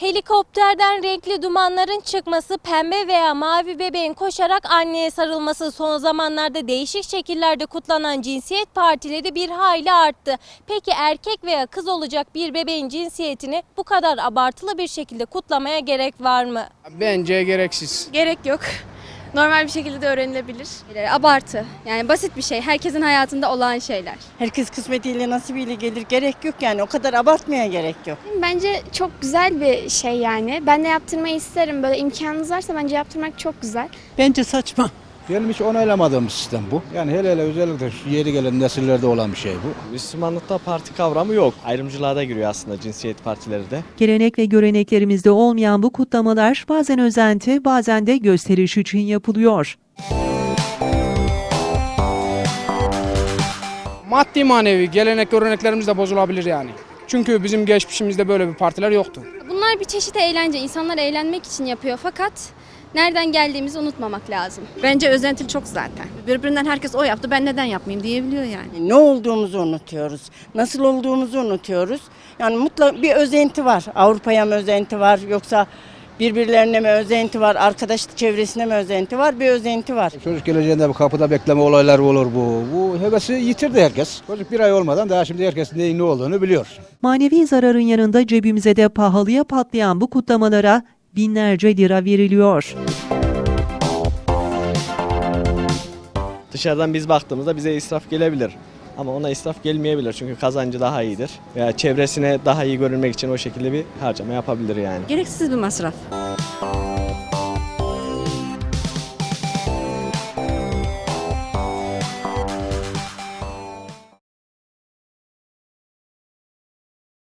Helikopterden renkli dumanların çıkması, pembe veya mavi bebeğin koşarak anneye sarılması son zamanlarda değişik şekillerde kutlanan cinsiyet partileri bir hayli arttı. Peki erkek veya kız olacak bir bebeğin cinsiyetini bu kadar abartılı bir şekilde kutlamaya gerek var mı? Bence gereksiz. Gerek yok. Normal bir şekilde de öğrenilebilir. Abartı. Yani basit bir şey. Herkesin hayatında olan şeyler. Herkes kısmetiyle nasibiyle gelir. Gerek yok yani. O kadar abartmaya gerek yok. Bence çok güzel bir şey yani. Ben de yaptırmayı isterim. Böyle imkanınız varsa bence yaptırmak çok güzel. Bence saçma. Benim hiç onaylamadığım bir sistem bu. Yani hele hele özellikle şu yeri gelen nesillerde olan bir şey bu. Müslümanlıkta parti kavramı yok. Ayrımcılığa da giriyor aslında cinsiyet partileri de. Gelenek ve göreneklerimizde olmayan bu kutlamalar bazen özenti, bazen de gösteriş için yapılıyor. Maddi manevi gelenek göreneklerimiz de bozulabilir yani. Çünkü bizim geçmişimizde böyle bir partiler yoktu. Bunlar bir çeşit eğlence. İnsanlar eğlenmek için yapıyor fakat nereden geldiğimizi unutmamak lazım. Bence özentili çok zaten. Birbirinden herkes o yaptı ben neden yapmayayım diyebiliyor yani. Ne olduğumuzu unutuyoruz. Nasıl olduğumuzu unutuyoruz. Yani mutlak bir özenti var. Avrupa'ya mı özenti var yoksa birbirlerine mi özenti var, arkadaşlık çevresine mi özenti var? Bir özenti var. Çocuk geleceğinde bu kapıda bekleme olayları olur bu. Bu hevesi yitirdi herkes. Çocuk bir ay olmadan daha şimdi herkes neyin ne olduğunu biliyor. Manevi zararın yanında cebimize de pahalıya patlayan bu kutlamalara binlerce lira veriliyor. Dışarıdan biz baktığımızda bize israf gelebilir. Ama ona israf gelmeyebilir çünkü kazancı daha iyidir. Veya çevresine daha iyi görünmek için o şekilde bir harcama yapabilir yani. Gereksiz bir masraf.